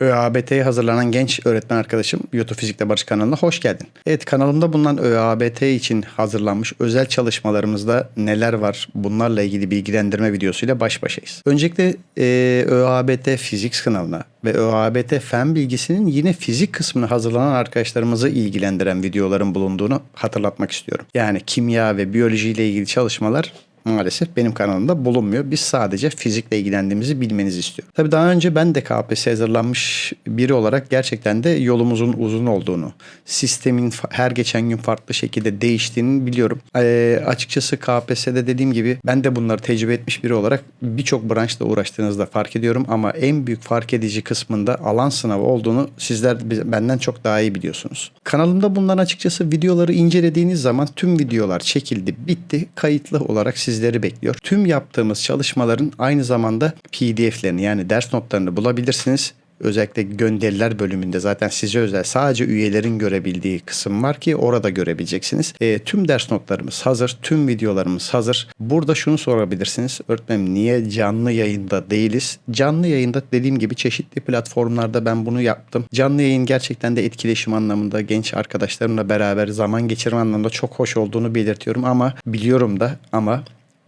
ÖABT'ye hazırlanan genç öğretmen arkadaşım YouTube Fizik'te Barış kanalına hoş geldin. Evet kanalımda bulunan ÖABT için hazırlanmış özel çalışmalarımızda neler var bunlarla ilgili bilgilendirme videosuyla baş başayız. Öncelikle e, ÖABT fizik sınavına ve ÖABT fen bilgisinin yine fizik kısmını hazırlanan arkadaşlarımızı ilgilendiren videoların bulunduğunu hatırlatmak istiyorum. Yani kimya ve biyoloji ile ilgili çalışmalar maalesef benim kanalımda bulunmuyor. Biz sadece fizikle ilgilendiğimizi bilmenizi istiyorum. Tabii daha önce ben de KPSS hazırlanmış biri olarak gerçekten de yolumuzun uzun olduğunu, sistemin her geçen gün farklı şekilde değiştiğini biliyorum. Ee, açıkçası KPSS'de dediğim gibi ben de bunları tecrübe etmiş biri olarak birçok branşla uğraştığınızda fark ediyorum ama en büyük fark edici kısmında alan sınavı olduğunu sizler benden çok daha iyi biliyorsunuz. Kanalımda bulunan açıkçası videoları incelediğiniz zaman tüm videolar çekildi, bitti, kayıtlı olarak sizleri bekliyor. Tüm yaptığımız çalışmaların aynı zamanda PDF'lerini yani ders notlarını bulabilirsiniz. Özellikle gönderiler bölümünde zaten size özel sadece üyelerin görebildiği kısım var ki orada görebileceksiniz. E, tüm ders notlarımız hazır, tüm videolarımız hazır. Burada şunu sorabilirsiniz. Öğretmenim niye canlı yayında değiliz? Canlı yayında dediğim gibi çeşitli platformlarda ben bunu yaptım. Canlı yayın gerçekten de etkileşim anlamında genç arkadaşlarımla beraber zaman geçirme anlamında çok hoş olduğunu belirtiyorum ama biliyorum da ama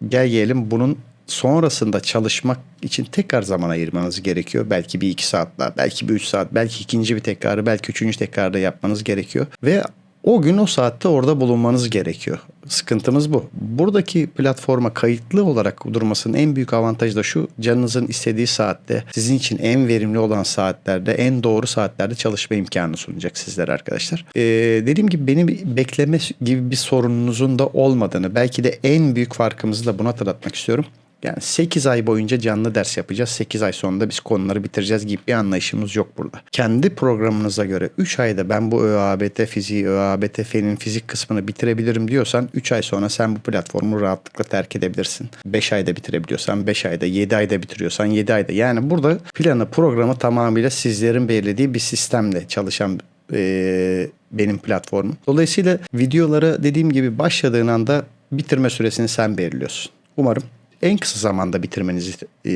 gel gelelim bunun sonrasında çalışmak için tekrar zaman ayırmanız gerekiyor. Belki bir iki saat daha, belki bir üç saat, belki ikinci bir tekrarı, belki üçüncü tekrarda yapmanız gerekiyor. Ve o gün o saatte orada bulunmanız gerekiyor. Sıkıntımız bu. Buradaki platforma kayıtlı olarak durmasının en büyük avantajı da şu. Canınızın istediği saatte, sizin için en verimli olan saatlerde, en doğru saatlerde çalışma imkanı sunacak sizlere arkadaşlar. Ee, dediğim gibi benim bekleme gibi bir sorununuzun da olmadığını, belki de en büyük farkımızı da bunu hatırlatmak istiyorum. Yani 8 ay boyunca canlı ders yapacağız. 8 ay sonunda biz konuları bitireceğiz gibi bir anlayışımız yok burada. Kendi programınıza göre 3 ayda ben bu ÖABT fiziği, ÖABT fenin fizik kısmını bitirebilirim diyorsan 3 ay sonra sen bu platformu rahatlıkla terk edebilirsin. 5 ayda bitirebiliyorsan 5 ayda, 7 ayda bitiriyorsan 7 ayda. Yani burada planı, programı tamamıyla sizlerin belirlediği bir sistemle çalışan e, benim platformum. Dolayısıyla videoları dediğim gibi başladığın anda bitirme süresini sen belirliyorsun. Umarım en kısa zamanda bitirmenizi e,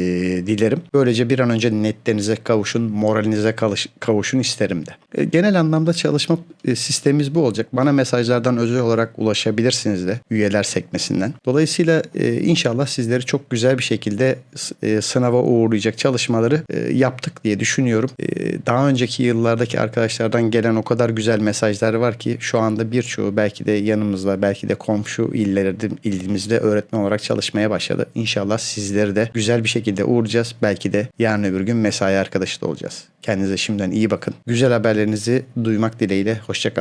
dilerim. Böylece bir an önce netlerinize kavuşun, moralinize kavuşun isterim de. E, genel anlamda çalışma e, sistemimiz bu olacak. Bana mesajlardan özel olarak ulaşabilirsiniz de üyeler sekmesinden. Dolayısıyla e, inşallah sizleri çok güzel bir şekilde e, sınava uğurlayacak çalışmaları e, yaptık diye düşünüyorum. E, daha önceki yıllardaki arkadaşlardan gelen o kadar güzel mesajlar var ki şu anda birçoğu belki de yanımızda belki de komşu illerde, ilimizde öğretmen olarak çalışmaya başladı. İnşallah sizleri de güzel bir şekilde uğurlayacağız. Belki de yarın öbür gün mesai arkadaşı da olacağız. Kendinize şimdiden iyi bakın. Güzel haberlerinizi duymak dileğiyle. Hoşçakalın.